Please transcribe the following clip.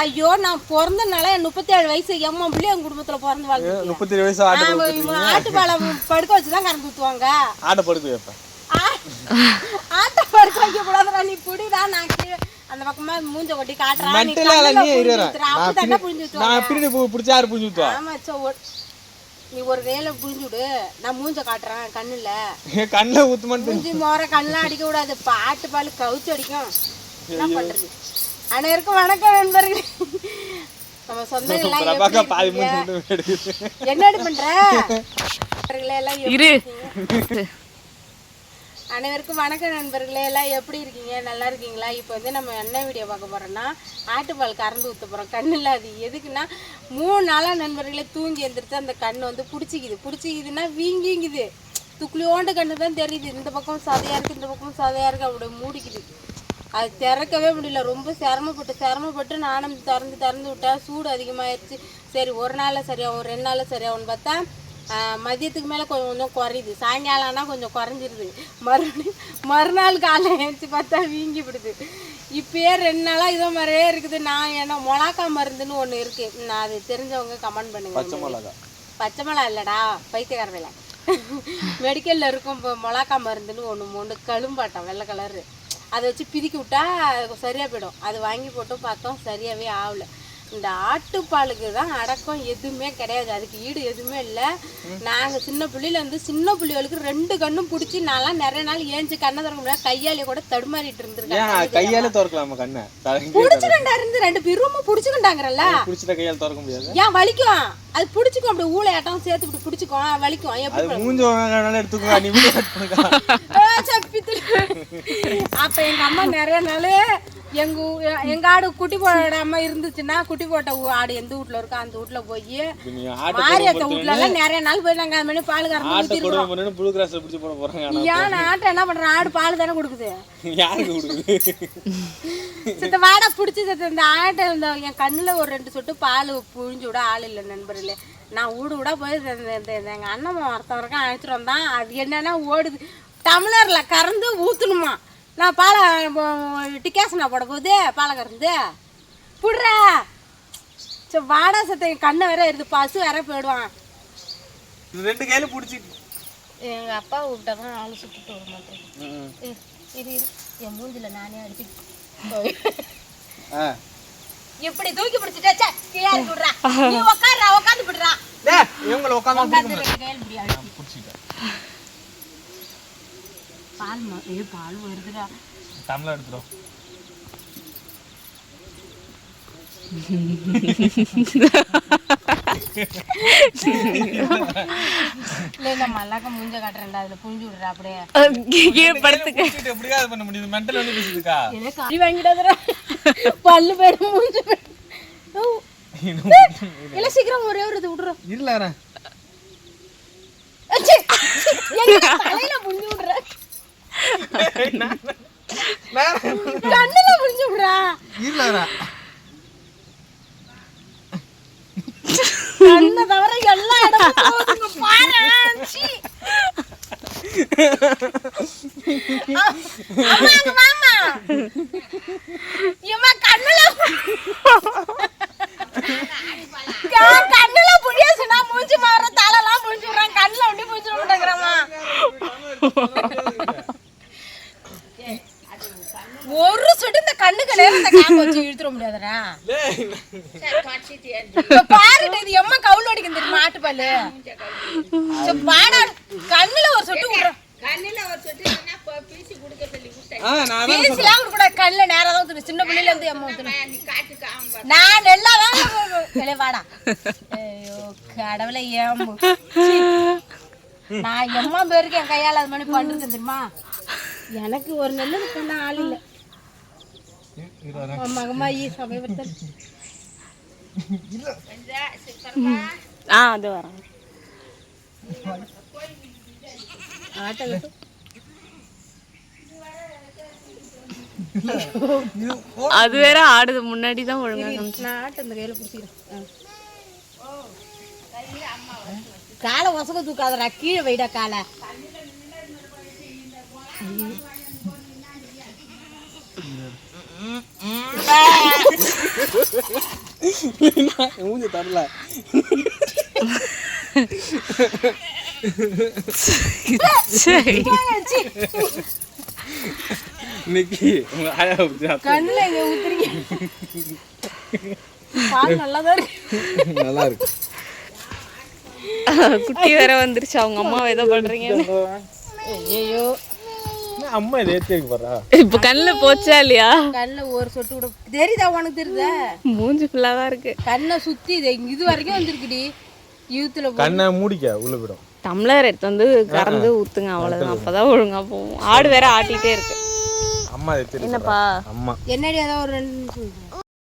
ஐயோ நான் பிறந்தனால முப்பத்தி ஏழு வயசு எம்மா பிள்ளை என் குடும்பத்துல பிறந்து வாழ்ந்து முப்பத்தி வயசு ஆட்டை பாலம் படுக்க வச்சுதான் கறந்து ஊத்துவாங்க. ஆட்டை படுக்க வைப்பேன். ஆட்டை படுக்க வைக்க கூடாதுடா நீ புடிடா நான் அந்த பக்கமா மூஞ்ச கொட்டி காட்டுறா நீ மென்டலா கண்ணுல நீ. நான் பின்னாடி பிடிச்சா யாரு ஊத்துவா. ஆமா சோ, ஒரு- நீ ஒரு வேலை புரிஞ்சு விடு நான் மூஞ்ச காட்டுறேன் கண்ணுல. கண்ணை ஊத்துமான்னு மூஞ்சி மோர கண்ணெல்லாம் அடிக்க கூடாது பாட்டு பால் கவுச்சு அடிக்கும். என்ன பண்றது? அனைவருக்கும் வணக்கம் நண்பர்களே. நம்ம சொந்தங்கள்லாம் என்னடி பண்ற? எல்லாம் எப்படி இரு. இருக்கீங்க? அனைவருக்கும் வணக்கம் நண்பர்களே எல்லாம் எப்படி இருக்கீங்க? நல்லா இருக்கீங்களா? இப்போ வந்து நம்ம என்ன வீடியோ பார்க்க போறோம்னா ஆட்டுப்பால் கறந்து ஊற்ற போகிறோம் கண்ணில் அது எதுக்குன்னா மூணு நாளாக நண்பர்களே தூங்கி எந்திரிச்சு அந்த கண் வந்து பிடிச்சிக்குது. பிடிச்சிக்குதுன்னா வீங்கிங்குது. துக்குளியோண்டு கண்ணு தான் தெரியுது. இந்த பக்கம் சதையாக இருக்குது இந்த பக்கம் சதையாக இருக்குது அப்படி மூடிக்குது. அது திறக்கவே முடியல. ரொம்ப சிரமப்பட்டு சிரமப்பட்டு நானும் திறந்து திறந்து விட்டா சூடு அதிகமாயிருச்சு. சரி ஒரு நாளில் சரியாகும் ரெண்டு நாளில் சரியாகும்னு பார்த்தா மதியத்துக்கு மேலே கொஞ்சம் கொஞ்சம் குறையுது. சாயங்காலம்னா கொஞ்சம் குறைஞ்சிருது. மறுபடியும் மறுநாள் காலை எழுந்துச்சு பார்த்தா வீங்கி விடுது. இப்பயே ரெண்டு நாளாக இதோ மாதிரியே இருக்குது. நான் ஏன்னா மொளாக்கா மருந்துன்னு ஒன்று இருக்குது நான் அது தெரிஞ்சவங்க கமெண்ட் பண்ணுங்க. பச்சை மிளகா. பச்சை மிளகா இல்லைடா பைத்தியக்காரவில மெடிக்கலில் இருக்கும் இப்போ மிளகா மருந்துன்னு ஒன்று ஒன்று கழும்பாட்டம் வெள்ளை கலரு அதை வச்சு பிதுக்கி விட்டா சரியாக போயிடும். அது வாங்கி போட்டும் பார்த்தோம் சரியாகவே ஆகலை. இந்த ஆட்டுப்பாலுக்கு தான் அடக்கம் எதுவுமே கிடையாது. அதுக்கு ஈடு எதுவுமே இல்லை. நாங்கள் சின்ன புள்ளியில வந்து சின்ன புள்ளிகளுக்கு ரெண்டு கண்ணும் பிடிச்சி நான்லாம் நிறைய நாள் ஏஞ்சி கண்ணை திறக்க முடியாது கையாலே கூட தடுமாறிட்டு இருந்திருக்கேன். கையால திறக்கலாமா கண்ணை? தரங்க பிடிச்சிக்கண்டா இருந்து ரெண்டு பேரும் பிடிச்சிக்கண்டாங்கிறல்ல. பிடிச்சிட்ட கையால திறக்க முடியாது? ஏன் வலிக்கும்? அது பிடிச்சிக்கும். அப்படி ஊழையாட்டம் சேர்த்து இப்படி பிடிச்சிக்கும் வலிக்கும். எப்படி மூஞ்சி எடுத்துக்கோ நீ. அப்ப எங்க அம்மா நிறைய நாள் எங்க எங்க ஆடு குட்டி போடாம இருந்துச்சுன்னா குட்டி போட்ட ஆடு எந்த வீட்ல இருக்கோ அந்த வீட்ல போய் மாரியத்த வீட்ல எல்லாம் நிறைய நாள் போய் நாங்க அது பால் கறந்து பிடிச்சி போட போறாங்க ஆனா ஏன் ஆட்டை என்ன பண்றேன் ஆடு பால் தானே கொடுக்குது. யாருக்கு கொடுக்குது? சித்த வாடை பிடிச்சி சித்த இந்த ஆட்டை இந்த என் கண்ணுல ஒரு ரெண்டு சொட்டு பால் புழிஞ்சு விட ஆள் இல்லை நண்பர்களே நான் வீடு விட போய் எங்க அண்ணன் ஒருத்தன் இருக்கான் அழைச்சிட்டு வந்தான். அது என்னன்னா ஓடுது. டம்ளர்ல கறந்து ஊத்தணுமா? நான் பாலை டிக்காசனா போட போது பாலை கறந்து புடுறா. சரி வாடா சத்த என் கண்ணை வேற இருக்கு பசு வேற போயிடுவான். இது ரெண்டு கையில பிடிச்சி. எங்க அப்பா விட்டா தான் ஆளு சுட்டுட்டு வர மாட்டேன் இது என் மூஞ்சில நானே அடிச்சு ஆ. இப்படி தூக்கி பிடிச்சிட்டா சே கீழே விடுறா. நீ உட்காருடா உட்காந்து விடுறா இவங்கள உட்காந்து கையில் பிடிச்சிட்டேன். பால் ஏய் பால் வருதுடா. தமிழா இந்த மல்லாக்க மூஞ்ச காட்டுறேன்டா அதுல புழிஞ்சு விடுறா அப்படியே. படுத்துக்க. எப்படியா பண்ண முடியுது மென்டல் வந்து பேசுதுக்கா எனக்கு அடி வாங்கிடாதடா. பல்லு போயிடும் மூஞ்சி போயிடும் ஓ, இல்ல சீக்கிரம் ஒரே ஒரு இது விடுறோம். இல்ல தலையில விடுற. கண்ணுல புழிஞ்சு விடுறா இல்ல கண்ணை தவிர எல்லா இடமும் பாரு சீ. கண்ணுல யா, கண்ணுல புழிய சொன்னா மூஞ்சி மாற தலைலாம் புழிஞ்சு விடுறான் கண்ணுல ஒண்டி புழிஞ்சு விட்டுங்கிறம்மா ஒரு சொட்டு இந்த கண்ணுக்கு நேரம் இந்த காம்பு வச்சு இழுத்துட முடியாதுடா. இப்ப பாருடா இது எம்மா கவுல் அடிக்கும் தெரியுமா ஆட்டுப்பாலு? சரி, பாடா கண்ணுல ஒரு சொட்டு விடுறோம். ஆ நான் பீஸ்லாம் விட கூட கண்ணுல நேரா தான் ஊத்தணும் சின்ன பிள்ளைல இருந்து எம்மா ஊத்தணும் நான் தான் வெளியே வாடா. ஐயோ கடவுளை ஏம்பு. நான் எம்மா பேருக்கு என் கையால அது மாதிரி பண்ணிருக்கேன் தெரியுமா? எனக்கு ஒரு நெல்லு பண்ண ஆள் இல்லை. ஆ அது வரேன் அது வேற ஆடுது முன்னாடி தான் ஒழுங்கா நான் ஆட்டை கையில பிடிச்சிக்கிறேன் காலை ஒசக தூக்காதடா கீழே வைடா காலை. மூஞ்சி தரல சரி இன்னைக்கு உங்க ஆயா ஊத்துறீங்க நல்லா தான் இருக்கு நல்லா இருக்கு குட்டி வேற வந்துருச்சு. அவங்க அம்மா ஏதோ பண்றீங்க ஐயோ அம்மா இதை ஏற்றி இருக்கு பாரா இப்ப கண்ணில் போச்சா இல்லையா? கண்ணில் ஒரு சொட்டு கூட தெரியுதா உனக்கு தெரியுதா? மூஞ்சி ஃபுல்லா தான் இருக்கு. கண்ணை சுத்தி இது இது வரைக்கும் வந்திருக்குடி. யூத்தில் கண்ணை மூடிக்க உள்ள போயிடும். டம்ளர் எடுத்து வந்து கறந்து ஊத்துங்க அவ்வளவுதான். அப்பதான் ஒழுங்கா போகும். ஆடு வேற ஆட்டிட்டே இருக்கு. அம்மா என்னப்பா? அம்மா. என்னடி அதான் ஒரு ரெண்டு நிமிஷம்